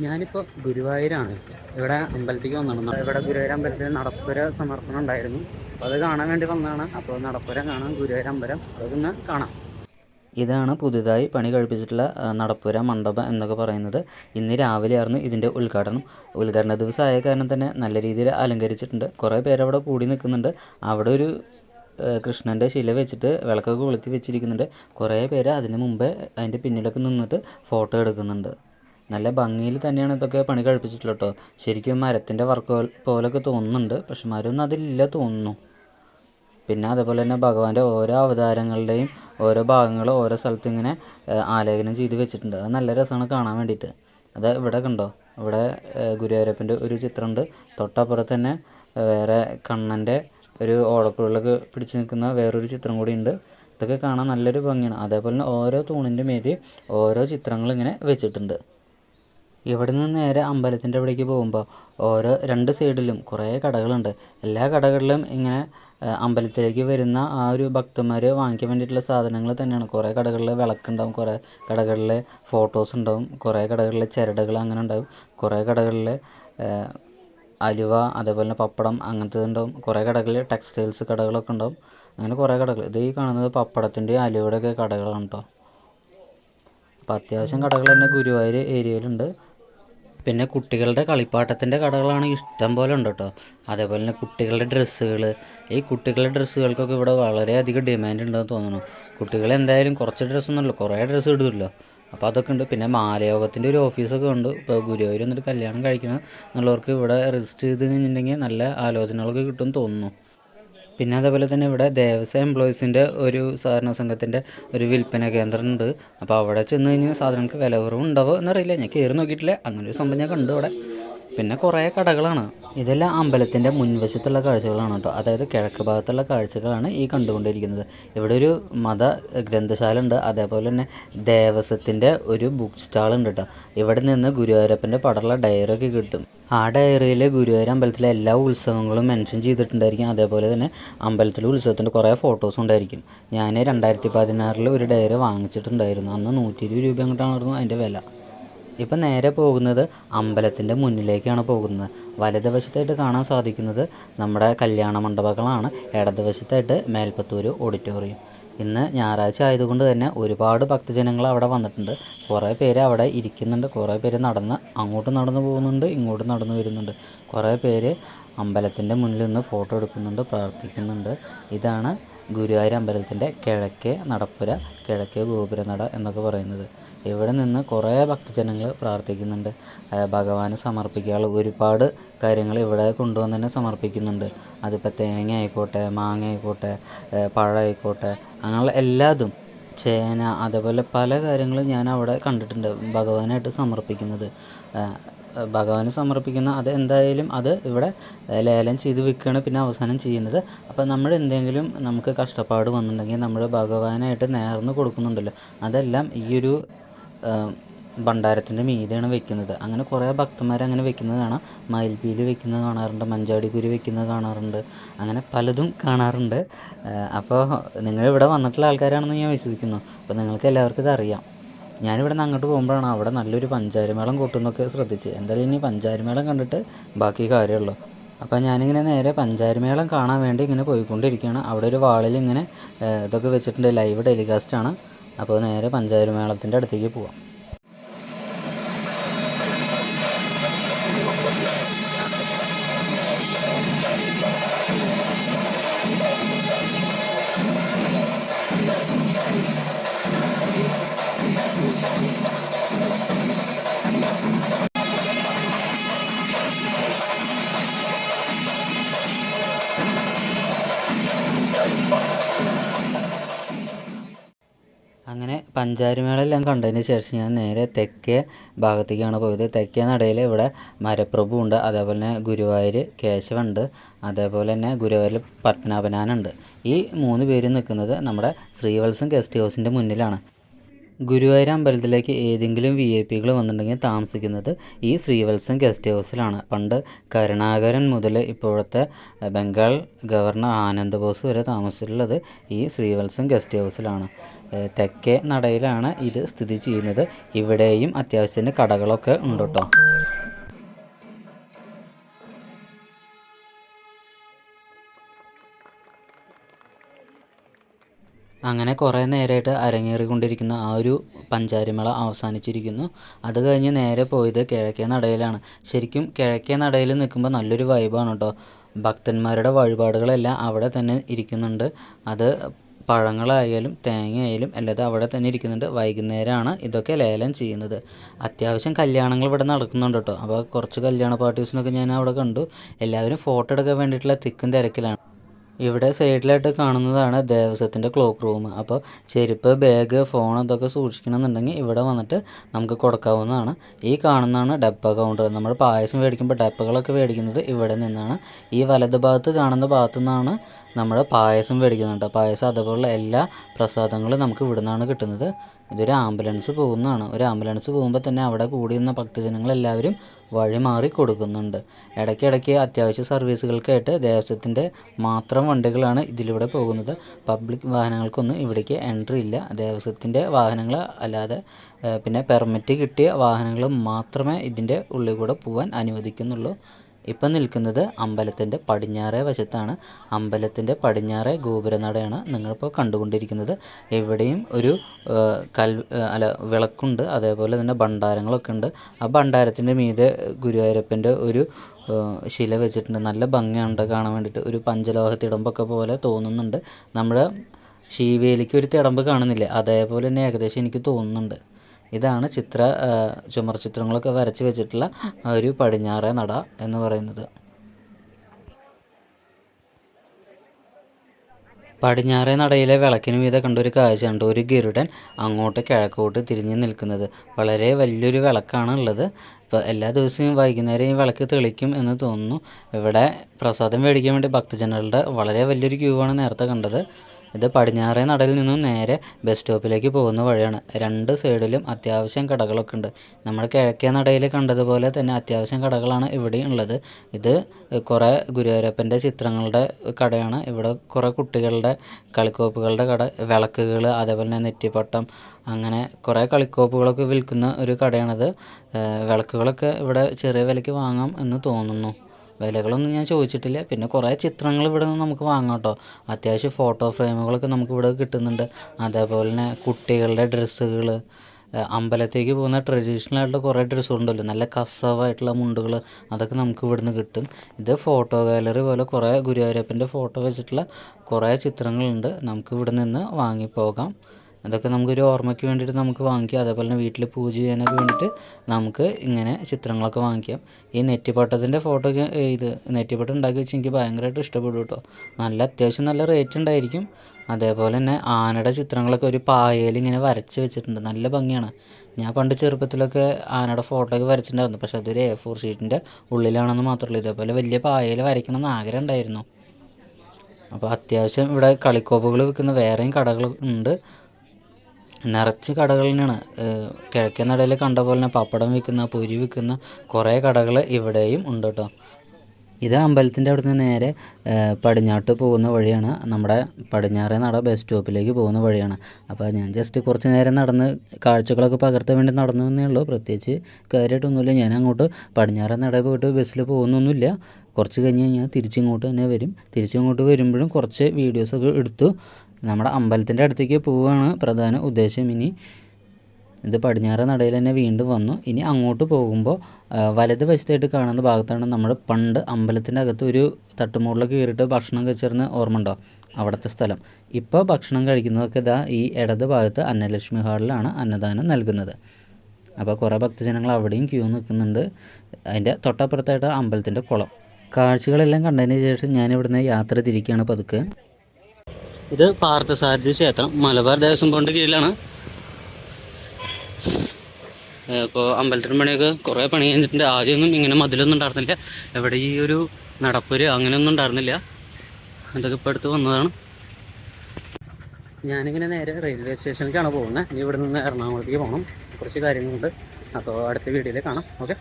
ഞാനിപ്പോൾ ഗുരുവായൂരാണ്. ഇവിടെ അമ്പലത്തിലേക്ക് വന്നതാണ്. ഇവിടെ ഗുരുവായൂർ അമ്പലത്തിൽ നടപ്പുര സമർപ്പണം ഉണ്ടായിരുന്നു. അപ്പോൾ അത് കാണാൻ വേണ്ടി വന്നതാണ്. അപ്പോൾ നടപ്പുര കാണാം ഗുരുവായൂർ അമ്പലം. അതൊന്ന് കാണാം. ഇതാണ് പുതുതായി പണി കഴിപ്പിച്ചിട്ടുള്ള നടപ്പുര മണ്ഡപം എന്നൊക്കെ പറയുന്നത്. ഇന്ന് രാവിലെയായിരുന്നു ഇതിന്റെ ഉദ്ഘാടനം. ഉദ്ഘാടന ദിവസമായ കാരണം തന്നെ നല്ല രീതിയിൽ അലങ്കരിച്ചിട്ടുണ്ട്. കുറേ പേര് അവിടെ കൂടി നിൽക്കുന്നുണ്ട്. അവിടെ ഒരു കൃഷ്ണന്റെ ശില വെച്ചിട്ട് വിളക്കൊക്കെ കൊളുത്തി വെച്ചിരിക്കുന്നുണ്ട്. കുറേ പേര് അതിന് മുമ്പേ അതിന്റെ പിന്നിലൊക്കെ നിന്നിട്ട് ഫോട്ടോ എടുക്കുന്നുണ്ട്. നല്ല ഭംഗിയിൽ തന്നെയാണ് ഇതൊക്കെ പണി കഴിപ്പിച്ചിട്ടുള്ളത് കേട്ടോ ശരിക്കും മരത്തിന്റെ വർക്ക് പോലൊക്കെ തോന്നുന്നുണ്ട്. പക്ഷെ മരമൊന്നും അതിലില്ല തോന്നുന്നു. പിന്നെ അതേപോലെ തന്നെ ഭഗവാന്റെ ഓരോ അവതാരങ്ങളുടെയും ഓരോ ഭാഗങ്ങൾ ഓരോ സ്ഥലത്ത് ഇങ്ങനെ ആലേഖനം ചെയ്ത് വെച്ചിട്ടുണ്ട്. അത് നല്ല രസമാണ് കാണാൻ വേണ്ടിയിട്ട്. അത് ഇവിടെ കണ്ടോ? ഇവിടെ ഗുരുവരപ്പന്റെ ഒരു ചിത്രമുണ്ട്. തൊട്ടപ്പുറത്ത് തന്നെ വേറെ കണ്ണന്റെ ഒരു ഓടക്കുഴലൊക്കെ പിടിച്ചു നിൽക്കുന്ന വേറൊരു ചിത്രം കൂടി ഉണ്ട്. ഇതൊക്കെ കാണാൻ നല്ലൊരു ഭംഗിയാണ്. അതേപോലെ തന്നെ ഓരോ തൂണിന്റെ മേതി ഓരോ ചിത്രങ്ങൾ ഇങ്ങനെ വെച്ചിട്ടുണ്ട്. ഇവിടെ നിന്ന് നേരെ അമ്പലത്തിന്റെ അവിടേക്ക് പോകുമ്പോൾ ഓരോ രണ്ട് സൈഡിലും കുറേ കടകളുണ്ട്. എല്ലാ കടകളിലും ഇങ്ങനെ അമ്പലത്തിലേക്ക് വരുന്ന ആ ഒരു ഭക്തന്മാർ വാങ്ങിക്കാൻ വേണ്ടിയിട്ടുള്ള സാധനങ്ങൾ തന്നെയാണ്. കുറേ കടകളിൽ വിളക്കുണ്ടാവും കുറേ കടകളിൽ ഫോട്ടോസ് ഉണ്ടാവും കുറേ കടകളിൽ ചിരടകൾ അങ്ങനെ ഉണ്ടാവും കുറേ കടകളിൽ അലുവ അതേപോലെ തന്നെ പപ്പടം അങ്ങനത്തെ ഉണ്ടാവും കുറേ കടകളിൽ ടെക്സ്റ്റൈൽസ് കടകളൊക്കെ ഉണ്ടാവും. അങ്ങനെ കുറേ കടകൾ. ഇത് ഈ കാണുന്നത് പപ്പടത്തിന്റെയും അലുവയുടെയൊക്കെ കടകളാണ് കേട്ടോ അപ്പോൾ അത്യാവശ്യം കടകൾ തന്നെ ഗുരുവായൂർ ഏരിയയിലുണ്ട്. പിന്നെ കുട്ടികളുടെ കളിപ്പാട്ടത്തിന്റെ കടകളാണ് ഇഷ്ടം പോലെ ഉണ്ട് കേട്ടോ. അതേപോലെ തന്നെ കുട്ടികളുടെ ഡ്രസ്സുകൾ ഈ കുട്ടികളുടെ ഡ്രസ്സുകൾക്കൊക്കെ ഇവിടെ വളരെയധികം ഡിമാൻഡ് ഉണ്ടെന്ന് തോന്നുന്നു. കുട്ടികൾ എന്തായാലും കുറച്ച് ഡ്രസ്സൊന്നുമല്ലോ കുറേ ഡ്രസ്സ് ഇടുമല്ലോ അപ്പോൾ അതൊക്കെ ഉണ്ട്. പിന്നെ മാലയോഗത്തിന്റെ ഒരു ഓഫീസൊക്കെ ഉണ്ട്. ഇപ്പോൾ ഗുരുവായൂർ എന്നിട്ട് കല്യാണം കഴിക്കണം എന്നുള്ളവർക്ക് ഇവിടെ രജിസ്റ്റർ ചെയ്ത് കഴിഞ്ഞിട്ടുണ്ടെങ്കിൽ നല്ല ആലോചനകളൊക്കെ കിട്ടുമെന്ന് തോന്നുന്നു. പിന്നെ അതേപോലെ തന്നെ ഇവിടെ ദേവസ്വം എംപ്ലോയീസിന്റെ ഒരു സഹകരണ സംഘത്തിന്റെ ഒരു വിൽപ്പന കേന്ദ്രം ഉണ്ട് അപ്പോൾ അവിടെ ചെന്ന് കഴിഞ്ഞാൽ സാധനങ്ങൾക്ക് വില കുറവ് ഉണ്ടാവോ എന്നറിയില്ല. ഞാൻ കയറി നോക്കിയിട്ടില്ല. അങ്ങനെ ഒരു സംഭവം ഞാൻ കണ്ടു അവിടെ. പിന്നെ കുറേ കടകളാണ്. ഇതെല്ലാം അമ്പലത്തിന്റെ മുൻവശത്തുള്ള കാഴ്ചകളാണ് കേട്ടോ. അതായത് കിഴക്ക് ഭാഗത്തുള്ള കാഴ്ചകളാണ് ഈ കണ്ടുകൊണ്ടിരിക്കുന്നത്. ഇവിടെ ഒരു മത ഗ്രന്ഥശാല ഉണ്ട്. അതേപോലെ തന്നെ ദേവസ്വത്തിന്റെ ഒരു ബുക്ക് സ്റ്റാൾ ഉണ്ട് കേട്ടോ. ഇവിടെ നിന്ന് ഗുരുവായൂരപ്പന്റെ പടമുള്ള ഒക്കെ കിട്ടും. ആ ഡയറിയിൽ ഗുരുവായൂർ അമ്പലത്തിലെ എല്ലാ ഉത്സവങ്ങളും മെൻഷൻ ചെയ്തിട്ടുണ്ടായിരിക്കും. അതേപോലെ തന്നെ അമ്പലത്തിലെ ഉത്സവത്തിന്റെ കുറേ ഫോട്ടോസും ഉണ്ടായിരിക്കും. ഞാൻ രണ്ടായിരത്തി പതിനാറിൽ ഒരു ഡയറി വാങ്ങിച്ചിട്ടുണ്ടായിരുന്നു. അന്ന് നൂറ്റി ഇരുപത് രൂപ അങ്ങോട്ടാണ് അതിന്റെ വില. ഇപ്പം നേരെ പോകുന്നത് അമ്പലത്തിന്റെ മുന്നിലേക്കാണ് പോകുന്നത്. വലതുവശത്തായിട്ട് കാണാൻ സാധിക്കുന്നത് നമ്മുടെ കല്യാണ മണ്ഡപങ്ങളാണ്. ഇടതുവശത്തായിട്ട് മേൽപ്പത്തൂർ ഓഡിറ്റോറിയം. ഇന്ന് ഞായറാഴ്ച ആയതുകൊണ്ട് തന്നെ ഒരുപാട് ഭക്തജനങ്ങൾ അവിടെ വന്നിട്ടുണ്ട്. കുറേ പേര് അവിടെ ഇരിക്കുന്നുണ്ട്. കുറേ പേര് നടന്ന് അങ്ങോട്ട് നടന്നു പോകുന്നുണ്ട് ഇങ്ങോട്ട് നടന്നു വരുന്നുണ്ട്. കുറേ പേര് അമ്പലത്തിന്റെ മുന്നിൽ നിന്ന് ഫോട്ടോ എടുക്കുന്നുണ്ട് പ്രാർത്ഥിക്കുന്നുണ്ട്. ഇതാണ് ഗുരുവായൂർ അമ്പലത്തിന്റെ കിഴക്കേ നടപ്പുര കിഴക്കേ ഗോപുരനട എന്നൊക്കെ പറയുന്നത്. ഇവിടെ നിന്ന് കുറേ ഭക്തജനങ്ങൾ പ്രാർത്ഥിക്കുന്നുണ്ട്. ഭഗവാന് സമർപ്പിക്കാനുള്ള ഒരുപാട് കാര്യങ്ങൾ ഇവിടെ കൊണ്ടുവന്ന് തന്നെ സമർപ്പിക്കുന്നുണ്ട്. അതിപ്പോൾ തേങ്ങ ആയിക്കോട്ടെ മാങ്ങ ആയിക്കോട്ടെ പഴമായിക്കോട്ടെ അങ്ങനെയുള്ള എല്ലാതും ചേന അതേപോലെ പല കാര്യങ്ങളും ഞാൻ അവിടെ കണ്ടിട്ടുണ്ട് ഭഗവാനായിട്ട് സമർപ്പിക്കുന്നത്. ഭഗവാന് സമർപ്പിക്കുന്ന അത് എന്തായാലും അത് ഇവിടെ ലേലം ചെയ്ത് വിൽക്കുകയാണ് പിന്നെ അവസാനം ചെയ്യുന്നത്. അപ്പോൾ നമ്മൾ എന്തെങ്കിലും നമുക്ക് കഷ്ടപ്പാട് വന്നിട്ടുണ്ടെങ്കിൽ നമ്മൾ ഭഗവാനായിട്ട് നേർന്ന് കൊടുക്കുന്നുണ്ടല്ലോ. അതെല്ലാം ഈ ഒരു ഭണ്ഡാരത്തിന്റെ മീതെയാണ് വെക്കുന്നത്. അങ്ങനെ കുറേ ഭക്തന്മാർ അങ്ങനെ വെക്കുന്നത് കാണാം. മയിൽപ്പീലി വെക്കുന്നത് കാണാറുണ്ട് മഞ്ചാടിക്കുരി വെക്കുന്നത് കാണാറുണ്ട് അങ്ങനെ പലതും കാണാറുണ്ട്. അപ്പോൾ നിങ്ങൾ ഇവിടെ വന്നിട്ടുള്ള ആൾക്കാരാണെന്ന് ഞാൻ വിശ്വസിക്കുന്നു. അപ്പോൾ നിങ്ങൾക്ക് എല്ലാവർക്കും ഇത് അറിയാം. ഞാനിവിടെ നിന്ന് അങ്ങോട്ട് പോകുമ്പോഴാണ് അവിടെ നല്ലൊരു പഞ്ചാരിമേളം കൊട്ടുന്നൊക്കെ ശ്രദ്ധിച്ച് എന്തായാലും ഇനി പഞ്ചാരിമേളം കണ്ടിട്ട് ബാക്കി കാര്യമുള്ളൂ. അപ്പോൾ ഞാനിങ്ങനെ നേരെ പഞ്ചാരിമേളം കാണാൻ വേണ്ടി ഇങ്ങനെ പോയിക്കൊണ്ടിരിക്കുകയാണ്. അവിടെ ഒരു വാളിൽ ഇങ്ങനെ ഇതൊക്കെ വെച്ചിട്ടുണ്ട്. ലൈവ് ടെലികാസ്റ്റ് ആണ് അപ്പോൾ നേരെ പഞ്ചായത്ത് പഞ്ചാരിമേളത്തിന്റെ അടുത്തേക്ക് പോവാം. പഞ്ചാരിമേളെല്ലാം കണ്ടതിന് ശേഷം ഞാൻ നേരെ തെക്കേ ഭാഗത്തേക്കാണ് പോയത്. തെക്കേ നടയിൽ ഇവിടെ മരപ്രഭു ഉണ്ട് അതേപോലെ തന്നെ ഗുരുവായൂർ കേശവുണ്ട് അതേപോലെ തന്നെ ഗുരുവായൂരിൽ പത്മനാഭനാനുണ്ട് ഈ മൂന്ന് പേര് നിൽക്കുന്നത് നമ്മുടെ ശ്രീവത്സം ഗസ്റ്റ് ഹൗസിന്റെ മുന്നിലാണ്. ഗുരുവായൂർ അമ്പലത്തിലേക്ക് ഏതെങ്കിലും വി ഐ പികൾ വന്നിട്ടുണ്ടെങ്കിൽ താമസിക്കുന്നത് ഈ ശ്രീവത്സം ഗസ്റ്റ് ഹൗസിലാണ്. പണ്ട് കരുണാകരൻ മുതൽ ഇപ്പോഴത്തെ ബംഗാൾ ഗവർണർ ആനന്ദ് ബോസ് വരെ താമസിച്ചിട്ടുള്ളത് ഈ ശ്രീവത്സം ഗസ്റ്റ് ഹൗസിലാണ്. തെക്കേ നടയിലാണ് ഇത് സ്ഥിതി ചെയ്യുന്നത്. ഇവിടെയും അത്യാവശ്യത്തിന് കടകളൊക്കെ ഉണ്ട് കേട്ടോ. അങ്ങനെ കുറേ നേരമായിട്ട് അരങ്ങേറിക്കൊണ്ടിരിക്കുന്ന ആ ഒരു പഞ്ചാരിമേള അവസാനിച്ചിരിക്കുന്നു. അത് കഴിഞ്ഞ് നേരെ പോയത് കിഴക്കേ നടയിലാണ്. ശരിക്കും കിഴക്കേ നടയിൽ നിൽക്കുമ്പോൾ നല്ലൊരു വൈബാണ് കേട്ടോ ഭക്തന്മാരുടെ വഴിപാടുകളെല്ലാം അവിടെ തന്നെ ഇരിക്കുന്നുണ്ട്. അത് പഴങ്ങളായാലും തേങ്ങയായാലും എല്ലാം അവിടെ തന്നെ ഇരിക്കുന്നുണ്ട്. വൈകുന്നേരമാണ് ഇതൊക്കെ ലേലം ചെയ്യുന്നത്. അത്യാവശ്യം കല്യാണങ്ങൾ ഇവിടെ നടക്കുന്നുണ്ട് കേട്ടോ അപ്പോൾ കുറച്ച് കല്യാണ പാർട്ടീസിനൊക്കെ ഞാൻ അവിടെ കണ്ടു. എല്ലാവരും ഫോട്ടോ എടുക്കാൻ വേണ്ടിയിട്ടുള്ള തിക്കും തിരക്കിലാണ്. ഇവിടെ സൈഡിലായിട്ട് കാണുന്നതാണ് ദേവസ്വത്തിന്റെ ക്ലോക്ക് റൂം അപ്പോൾ ചെരുപ്പ് ബാഗ് ഫോൺ ഇതൊക്കെ സൂക്ഷിക്കണമെന്നുണ്ടെങ്കിൽ ഇവിടെ വന്നിട്ട് നമുക്ക് കൊടുക്കാവുന്നതാണ്. ഈ കാണുന്നതാണ് ഡപ്പ കൗണ്ടർ നമ്മൾ പായസം മേടിക്കുമ്പോൾ ഡപ്പകളൊക്കെ മേടിക്കുന്നത് ഇവിടെ നിന്നാണ്. ഈ വലത് ഭാഗത്ത് കാണുന്ന ഭാഗത്തു നിന്നാണ് നമ്മൾ പായസം മേടിക്കുന്നുണ്ട് പായസം അതുപോലുള്ള എല്ലാ പ്രസാദങ്ങളും നമുക്ക് ഇവിടെ നിന്നാണ് കിട്ടുന്നത്. ഇതൊരു ആംബുലൻസ് പോകുന്നതാണ്. ഒരു ആംബുലൻസ് പോകുമ്പോൾ തന്നെ അവിടെ കൂടി നിന്ന ഭക്തജനങ്ങളെല്ലാവരും വഴി മാറി കൊടുക്കുന്നുണ്ട്. ഇടയ്ക്കിടയ്ക്ക് അത്യാവശ്യ സർവീസുകൾക്കായിട്ട് ദേവസ്വത്തിന്റെ മാത്രം വണ്ടികളാണ് ഇതിലൂടെ പോകുന്നത്. പബ്ലിക് വാഹനങ്ങൾക്കൊന്നും ഇവിടേക്ക് എൻട്രി ഇല്ല. ദേവസ്വത്തിന്റെ വാഹനങ്ങൾ അല്ലാതെ പിന്നെ പെർമിറ്റ് കിട്ടിയ വാഹനങ്ങൾ മാത്രമേ ഇതിന്റെ ഉള്ളിൽ കൂടെ പോകാൻ അനുവദിക്കുന്നുള്ളൂ. ഇപ്പം നിൽക്കുന്നത് അമ്പലത്തിന്റെ പടിഞ്ഞാറേ വശത്താണ്. അമ്പലത്തിന്റെ പടിഞ്ഞാറേ ഗോപുരനടയാണ് നിങ്ങളിപ്പോൾ കണ്ടുകൊണ്ടിരിക്കുന്നത്. എവിടെയും ഒരു കൽ അല്ല വിളക്കുണ്ട്. അതേപോലെ തന്നെ ഭണ്ഡാരങ്ങളൊക്കെ ഉണ്ട്. ആ ഭണ്ഡാരത്തിന്റെ മീതെ ഗുരുവായൂരപ്പന്റെ ഒരു ശില വെച്ചിട്ടുണ്ട്. നല്ല ഭംഗിയുണ്ട് കാണാൻ വേണ്ടിയിട്ട്. ഒരു പഞ്ചലോഹത്തിടമ്പൊക്കെ പോലെ തോന്നുന്നുണ്ട്. നമ്മുടെ ശീവേലിക്ക് ഒരു തിടമ്പ് കാണുന്നില്ലേ? അതേപോലെ തന്നെ ഏകദേശം എനിക്ക് തോന്നുന്നുണ്ട്. ഇതാണ് ചിത്ര ചുമർ ചിത്രങ്ങളൊക്കെ വരച്ച് വെച്ചിട്ടുള്ള ഒരു പടിഞ്ഞാറേ നട എന്ന് പറയുന്നത്. പടിഞ്ഞാറേ നടയിലെ വിളക്കിന് മീതെ കണ്ടൊരു കാഴ്ചയുണ്ട് ഒരു ഗരുഡൻ അങ്ങോട്ട് കിഴക്കോട്ട് തിരിഞ്ഞ് നിൽക്കുന്നത്. വളരെ വലിയൊരു വിളക്കാണ് ഉള്ളത്. ഇപ്പോൾ എല്ലാ ദിവസവും വൈകുന്നേരം ഈ വിളക്ക് തെളിക്കും എന്ന് തോന്നുന്നു. ഇവിടെ പ്രസാദം മേടിക്കാൻ വേണ്ടി ഭക്തജനങ്ങളുടെ വളരെ വലിയൊരു ക്യൂ ആണ് നേരത്തെ കണ്ടത്. ഇത് പടിഞ്ഞാറേ നടയിൽ നിന്നും നേരെ ബസ് സ്റ്റോപ്പിലേക്ക് പോകുന്ന വഴിയാണ്. രണ്ട് സൈഡിലും അത്യാവശ്യം കടകളൊക്കെ ഉണ്ട്. നമ്മൾ കിഴക്കേ നടയിൽ കണ്ടതുപോലെ തന്നെ അത്യാവശ്യം കടകളാണ് ഇവിടെ ഉള്ളത്. ഇത് കുറേ ഗുരുവായൂരപ്പന്റെ ചിത്രങ്ങളുടെ കടയാണ്. ഇവിടെ കുറേ കുട്ടികളുടെ കളിക്കോപ്പുകളുടെ കട വിളക്കുകൾ അതേപോലെ തന്നെ നെറ്റിപ്പട്ടം അങ്ങനെ കുറേ കളിക്കോപ്പുകളൊക്കെ വിൽക്കുന്ന ഒരു കടയാണത്. വിളക്കുകളൊക്കെ ഇവിടെ ചെറിയ വിലയ്ക്ക് വാങ്ങാം എന്ന് തോന്നുന്നു. വിലകളൊന്നും ഞാൻ ചോദിച്ചിട്ടില്ല. പിന്നെ കുറേ ചിത്രങ്ങൾ ഇവിടെ നിന്ന് നമുക്ക് വാങ്ങാം കേട്ടോ. അത്യാവശ്യം ഫോട്ടോ ഫ്രെയിമുകളൊക്കെ നമുക്ക് ഇവിടെ കിട്ടുന്നുണ്ട്. അതേപോലെ തന്നെ കുട്ടികളുടെ ഡ്രസ്സുകൾ അമ്പലത്തേക്ക് പോകുന്ന ട്രഡീഷണൽ ആയിട്ടുള്ള കുറേ ഡ്രസ്സുകളുണ്ടല്ലോ നല്ല കസവായിട്ടുള്ള മുണ്ടുകൾ അതൊക്കെ നമുക്ക് ഇവിടുന്ന് കിട്ടും. ഇത് ഫോട്ടോ ഗാലറി പോലെ കുറേ ഗുരുവായൂരപ്പന്റെ ഫോട്ടോ വെച്ചിട്ടുള്ള കുറേ ചിത്രങ്ങളുണ്ട്. നമുക്ക് ഇവിടെ നിന്ന് വാങ്ങിപ്പോകാം. അതൊക്കെ നമുക്കൊരു ഓർമ്മയ്ക്ക് വേണ്ടിയിട്ട് നമുക്ക് വാങ്ങിക്കാം. അതേപോലെ തന്നെ വീട്ടിൽ പൂജ ചെയ്യാനൊക്കെ വേണ്ടിയിട്ട് നമുക്ക് ഇങ്ങനെ ചിത്രങ്ങളൊക്കെ വാങ്ങിക്കാം. ഈ നെറ്റിപ്പട്ടത്തിന്റെ ഫോട്ടോ ഇത് നെറ്റിപ്പട്ടം ഉണ്ടാക്കി വെച്ച് എനിക്ക് ഭയങ്കരമായിട്ട് ഇഷ്ടപ്പെടും കേട്ടോ. നല്ല അത്യാവശ്യം നല്ല റേറ്റ് ഉണ്ടായിരിക്കും. അതേപോലെ തന്നെ ആനയുടെ ചിത്രങ്ങളൊക്കെ ഒരു പായയിൽ ഇങ്ങനെ വരച്ച് വെച്ചിട്ടുണ്ട്. നല്ല ഭംഗിയാണ്. ഞാൻ പണ്ട് ചെറുപ്പത്തിലൊക്കെ ആനയുടെ ഫോട്ടോ ഒക്കെ വരച്ചിട്ടുണ്ടായിരുന്നു. പക്ഷേ അതൊരു എ ഫോർ ഷീറ്റിന്റെ ഉള്ളിലാണെന്ന് മാത്രമല്ല ഇതേപോലെ വലിയ പായയിൽ വരയ്ക്കണം എന്ന് ആഗ്രഹം ഉണ്ടായിരുന്നു. അപ്പോൾ അത്യാവശ്യം ഇവിടെ കളിക്കോപ്പുകൾ വിൽക്കുന്ന വേറെയും കടകൾ ഉണ്ട്. നിറച്ച് കടകൾ തന്നെയാണ്. കിഴക്കേ നടയിൽ കണ്ട പോലെ തന്നെ പപ്പടം വിൽക്കുന്ന പൊരി വിൽക്കുന്ന കുറേ കടകൾ ഇവിടെയും ഉണ്ട് കേട്ടോ. ഇത് അമ്പലത്തിന്റെ അവിടുന്ന് നേരെ പടിഞ്ഞാട്ട് പോകുന്ന വഴിയാണ്. നമ്മുടെ പടിഞ്ഞാറേ നട ബസ് സ്റ്റോപ്പിലേക്ക് പോകുന്ന വഴിയാണ്. അപ്പോൾ ഞാൻ ജസ്റ്റ് കുറച്ച് നേരം നടന്ന് കാഴ്ചകളൊക്കെ പകർത്താൻ വേണ്ടി നടന്നു എന്നേ ഉള്ളൂ. പ്രത്യേകിച്ച് കാര്യമായിട്ടൊന്നുമില്ല. ഞാൻ അങ്ങോട്ട് പടിഞ്ഞാറേ നട പോയിട്ട് ബസ്സിൽ പോകുന്നൊന്നുമില്ല. കുറച്ച് കഴിഞ്ഞ് കഴിഞ്ഞാൽ തിരിച്ചിങ്ങോട്ട് തന്നെ വരും. തിരിച്ചിങ്ങോട്ട് വരുമ്പോഴും കുറച്ച് വീഡിയോസൊക്കെ എടുത്തു. നമ്മുടെ അമ്പലത്തിന്റെ അടുത്തേക്ക് പോവുകയാണ് പ്രധാന ഉദ്ദേശം. ഇനി ഇത് പടിഞ്ഞാറ് നടയിൽ തന്നെ വീണ്ടും വന്നു. ഇനി അങ്ങോട്ട് പോകുമ്പോൾ വലത് വശത്തായിട്ട് കാണുന്ന ഭാഗത്താണ് നമ്മൾ പണ്ട് അമ്പലത്തിന്റെ അകത്ത് ഒരു തട്ടുമുകളിലൊക്കെ കയറിയിട്ട് ഭക്ഷണം കഴിച്ചിരുന്ന ഓർമ്മ ഉണ്ടോ? അവിടുത്തെ സ്ഥലം. ഇപ്പോൾ ഭക്ഷണം കഴിക്കുന്നതൊക്കെ ഇതാ ഈ ഇടത് ഭാഗത്ത് അന്നലക്ഷ്മി ഹാളിലാണ് അന്നദാനം നൽകുന്നത്. അപ്പോൾ കുറേ ഭക്തജനങ്ങൾ അവിടെയും ക്യൂ നിൽക്കുന്നുണ്ട്. അതിന്റെ തൊട്ടപ്പുറത്തായിട്ട് അമ്പലത്തിന്റെ കുളം. കാഴ്ചകളെല്ലാം കണ്ടതിന് ശേഷം ഞാൻ ഇവിടുന്ന് യാത്ര തിരിക്കുകയാണ് പതുക്കെ. ഇത് പാർത്ഥസാരഥി ക്ഷേത്രം. മലബാർ ദേവസ്വം ബോർഡിന്റെ കീഴിലാണ്. ഇപ്പോൾ അമ്പലത്തിന് പണിയൊക്കെ കുറേ പണി കഴിഞ്ഞിട്ടുണ്ട്. ആദ്യമൊന്നും ഇങ്ങനെ മതിലൊന്നും ഉണ്ടായിരുന്നില്ല. എവിടെ ഈ ഒരു നടപ്പുര അങ്ങനെയൊന്നും ഉണ്ടായിരുന്നില്ല. അതൊക്കെ ഇപ്പോൾ അടുത്ത് വന്നതാണ്. ഞാനിങ്ങനെ നേരെ റെയിൽവേ സ്റ്റേഷനിലേക്കാണ് പോകുന്നത്. ഇനി ഇവിടെ നിന്ന് എറണാകുളത്തേക്ക് പോകണം കുറച്ച് കാര്യങ്ങളുണ്ട്. അപ്പോൾ അടുത്ത വീഡിയോയിൽ കാണാം. ഓക്കെ?